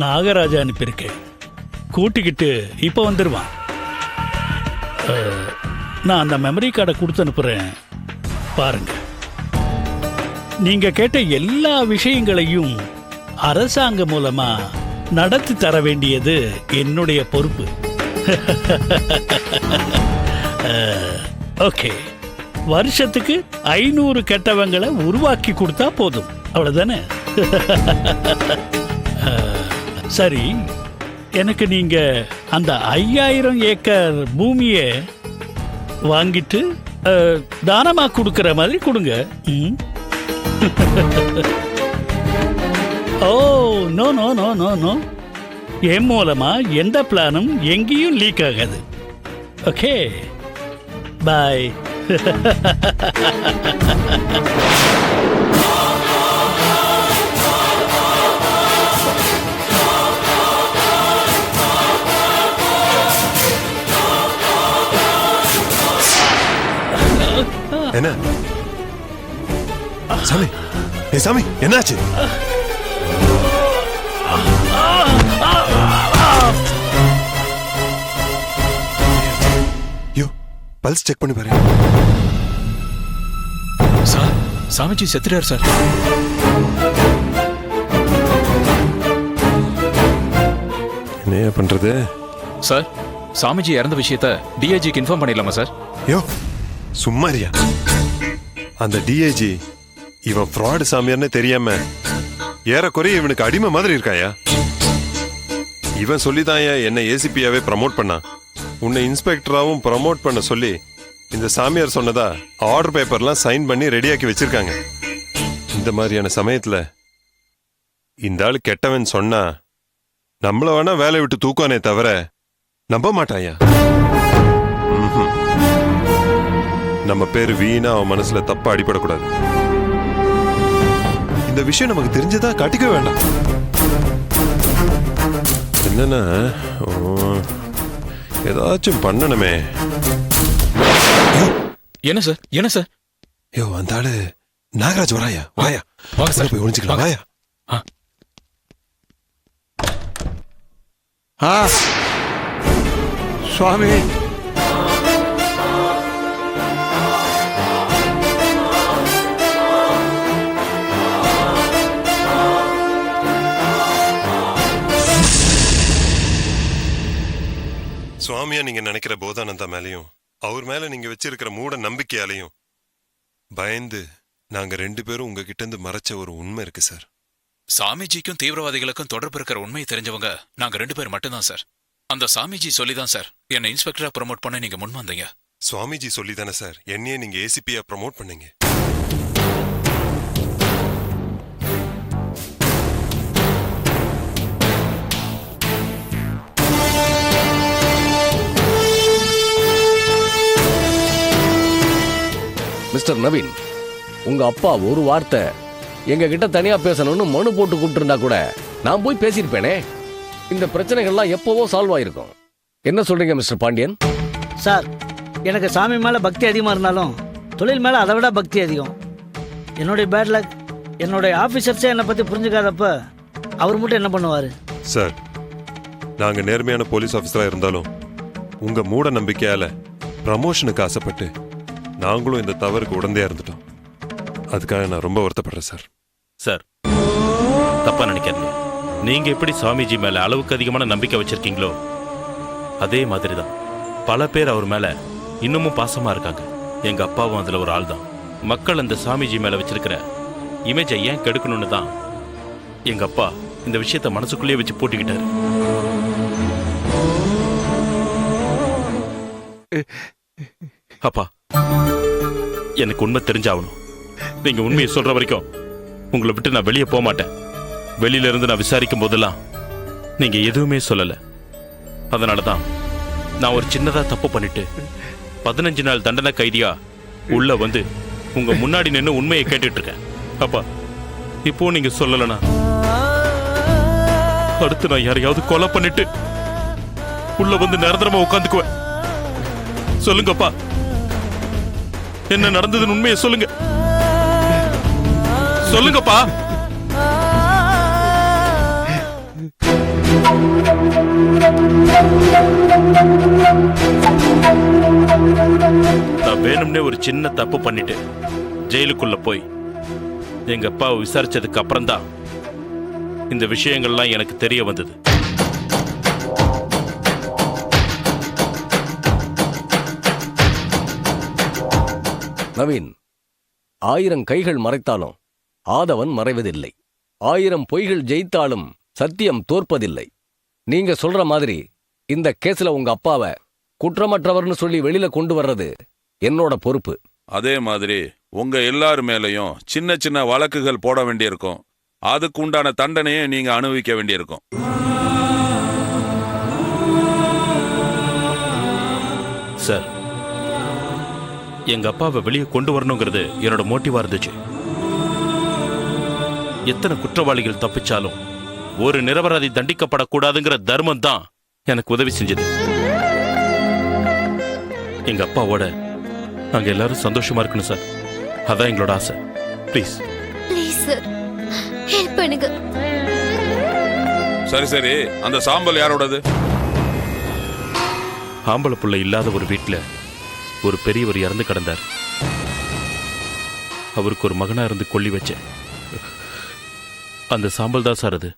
நாகராஜா அனுப்பியிருக்கேன். கூட்டிக்கிட்டு இப்போ வந்துடுவான் நான் அந்த மெமரி கார்டை கொடுத்து அனுப்புகிறேன் பாருங்க. நீங்கள் கேட்ட எல்லா விஷயங்களையும் அரசாங்கம் மூலமா நடத்தி தர வேண்டியது என்னுடைய பொறுப்பு. ஓகே. வருஷத்துக்கு ஐநூறு கெட்டவங்களை உருவாக்கி கொடுத்தா போதும். அவ்வளவுதானே? அஹ், சரி எனக்கு நீங்க அந்த ஐயாயிரம் ஏக்கர் பூமியை வாங்கிட்டு தானமா கொடுக்கற மாதிரி கொடுங்க. ம்? ஓ no no no no no. என் மூலமா எந்த பிளானும் எங்கேயும் லீக் ஆகாது. ஓகே. பாய் என்ன? சாமி ஏ சாமி என்னாச்சு? யோ பல்ஸ் செக் பண்ணி பாரு. சார் சாமிஜி செத்துறாரு சார். என்னையா பண்றது? சார் சாமிஜி இறந்த விஷயத்த டிஐஜிக்கு இன்ஃபார்ம் பண்ணிடலாமா சார்? யோ சும்மாரியா அந்த டிஏஜி இவன் ஃப்ராடு சாமியார்னு தெரியாம ஏறக்குறைய இவனுக்கு அடிமை மாதிரி இருக்காயா? இவன் சொல்லிதாயா என்னை ஏசிபியாவே ப்ரமோட் பண்ணான். உன்னை இன்ஸ்பெக்டராவும் ப்ரமோட் பண்ண சொல்லி இந்த சாமியார் சொன்னதா ஆர்டர் பேப்பர்லாம் சைன் பண்ணி ரெடியாக்கி வச்சிருக்காங்க. இந்த மாதிரியான சமயத்துல இந்த ஆள் கெட்டவன் சொன்னா நம்மள வேணா வேலையை விட்டு தூக்கானே தவிர நம்ப மாட்டாயா நம்ம பேர் வீணா அவன் மனசுல தப்பா அடிபடக்கூடாது. இந்த விஷயம் நமக்கு தெரிஞ்சதா காட்டிக்க வேண்டாம். என்னன்னா ஓ, ஏதாச்சும் பண்ணணுமே. என்ன சார்? என்ன சார்? யோ அந்த ஆளு நாகராஜ் வராயா? வாயா. வாங்க சார். போய் ஒளிஞ்சுக்கலாம். வாங்க. வாயா. ஆ. ஆ. சுவாமி சுவாமியா நீங்க நினைக்கிற போதானந்தா மேலயும்? அவர் மேல நீங்க வச்சிருக்கிற மூட நம்பிக்கையாலையும். பயந்து நாங்க ரெண்டு பேரும் உங்ககிட்ட இருந்து மறைச்ச ஒரு உண்மை இருக்கு சார். சாமிஜிக்கும் தீவிரவாதிகளுக்கும் தொடர்பு இருக்கிற உண்மையை தெரிஞ்சவங்க நாங்க ரெண்டு பேர் மட்டும்தான் சார். அந்த சாமிஜி சொல்லிதான் சார். என்னை இன்ஸ்பெக்டரா ப்ரமோட் பண்ண நீங்க முன் வந்தீங்க சுவாமிஜி சொல்லி தானே சார். என்னையே நீங்க ஏசிபியா ப்ரமோட் பண்ணீங்க. மிஸ்டர் நவீன் உங்க அப்பா ஒரு வார்த்தை எங்க கிட்ட தனியா பேசணும்னு மனு போட்டு கூப்பிட்டுருந்தா கூட நான் போய் பேசியிருப்பேனே. இந்த பிரச்சனைகள்லாம் எப்பவோ சால்வ் ஆயிருக்கும். என்ன சொல்றீங்க மிஸ்டர் பாண்டியன்? சார் எனக்கு சாமி மேலே பக்தி அதிகமாக இருந்தாலும் தொழில் மேலே அதை விட பக்தி அதிகம். என்னுடைய பேட் லக் என்னுடைய ஆஃபீஸர்ஸே என்னை பற்றி புரிஞ்சுக்காதப்ப அவர் மட்டும் என்ன பண்ணுவார்? சார் நாங்க நேர்மையான போலீஸ் ஆபீசரா இருந்தாலும் உங்க மூட நம்பிக்கையால ப்ரமோஷனுக்கு ஆசைப்பட்டு நாங்களும் இந்த தவறுக்கு உடந்தையா இருந்துட்டோம். அதுக்காக நான் ரொம்ப வருத்தப்படுறேன் சார். சார் தப்பா நினைக்காதீங்க. நீங்க எப்படி சுவாமிஜி மேல அளவுக்கு அதிகமான நம்பிக்கை வச்சிருக்கீங்களோ அதே மாதிரி தான் பல பேர் அவர் மேல இன்னமும் பாசமா இருக்காங்க. எங்க அப்பாவும் அதுல ஒரு ஆள் தான் மக்கள் அந்த சாமிஜி மேல வச்சிருக்கிற இமேஜை ஏன் கெடுக்கணும்னு தான் எங்க அப்பா இந்த விஷயத்தை மனசுக்குள்ளேயே வச்சு போட்டுக்கிட்டாரு. அப்பா எனக்கு உண்மை தெரிஞ்சாகணும். நீங்க உண்மையை சொல்ற வரைக்கும் உங்களை விட்டு நான் வெளியே போக மாட்டேன். வெளியில இருந்து நான் விசாரிக்கும் போதெல்லாம் நீங்க எதுவுமே சொல்லல. அதனால தான் நான் ஒரு சின்னதா தப்பு பண்ணிட்டு பதினஞ்சு நாள் தண்டனை கைதியா உள்ள வந்து உங்க முன்னாடி நின்று உண்மையை கேட்டுட்டு இருக்கேன் அப்பா இப்போ நீங்க சொல்லலனா அடுத்து நான் யாரையாவது கொலை பண்ணிட்டு உள்ள வந்து நிரந்தரமா உட்காந்துக்குவேன். சொல்லுங்கப்பா. என்ன நடந்ததுன்னு உண்மையை சொல்லுங்க. சொல்லுங்கப்பா. நான் வேணும்னே ஒரு சின்ன தப்பு பண்ணிட்டேன். ஜெயிலுக்குள்ள போய். எங்க அப்பாவை விசாரிச்சதுக்கு அப்புறம் இந்த விஷயங்கள்லாம் எனக்கு தெரிய வந்தது. நவீன் ஆயிரம் கைகள் மறைத்தாலும் ஆதவன் மறைவதில்லை. ஆயிரம் பொய்கள் ஜெயித்தாலும் சத்தியம் தோற்பதில்லை. நீங்க சொல்ற மாதிரி இந்த கேஸ்ல உங்க அப்பாவை குற்றமற்றவர்னு சொல்லி வெளியில கொண்டு வர்றது என்னோட பொறுப்பு. அதே மாதிரி உங்க எல்லார் மேலயும் சின்ன சின்ன வழக்குகள் போட வேண்டியிருக்கும். அதுக்கு உண்டான தண்டனையை நீங்க அனுபவிக்க வேண்டியிருக்கும். சார் எங்க அப்பாவை வெளியே கொண்டு வரணுங்கிறது என்னோட மோட்டிவா இருந்துச்சு. எத்தனை குற்றவாளிகள் தப்பிச்சாலும் ஒரு நிரபராதி தண்டிக்கப்படக்கூடாதுங்கிற தர்மம் தான் எனக்கு உதவி செஞ்சது. எங்க அப்பாவோட நாங்க எல்லாரும் சந்தோஷமா இருக்கணும் சார். அதான் எங்களோட ஆசை. ப்ளீஸ் ப்ளீஸ் சார் ஹெல்ப் பண்ணுங்க. சரி சரி. அந்த சாம்பல் யாரோடது? ஆம்பளை புள்ள இல்லாத ஒரு வீட்டில் ஒரு பெரியவர் இறந்து கிடந்தார். அவருக்கு ஒரு மகனா இருந்து கொல்லி வச்சேன். அந்த சாம்பல் தான் சார் அது.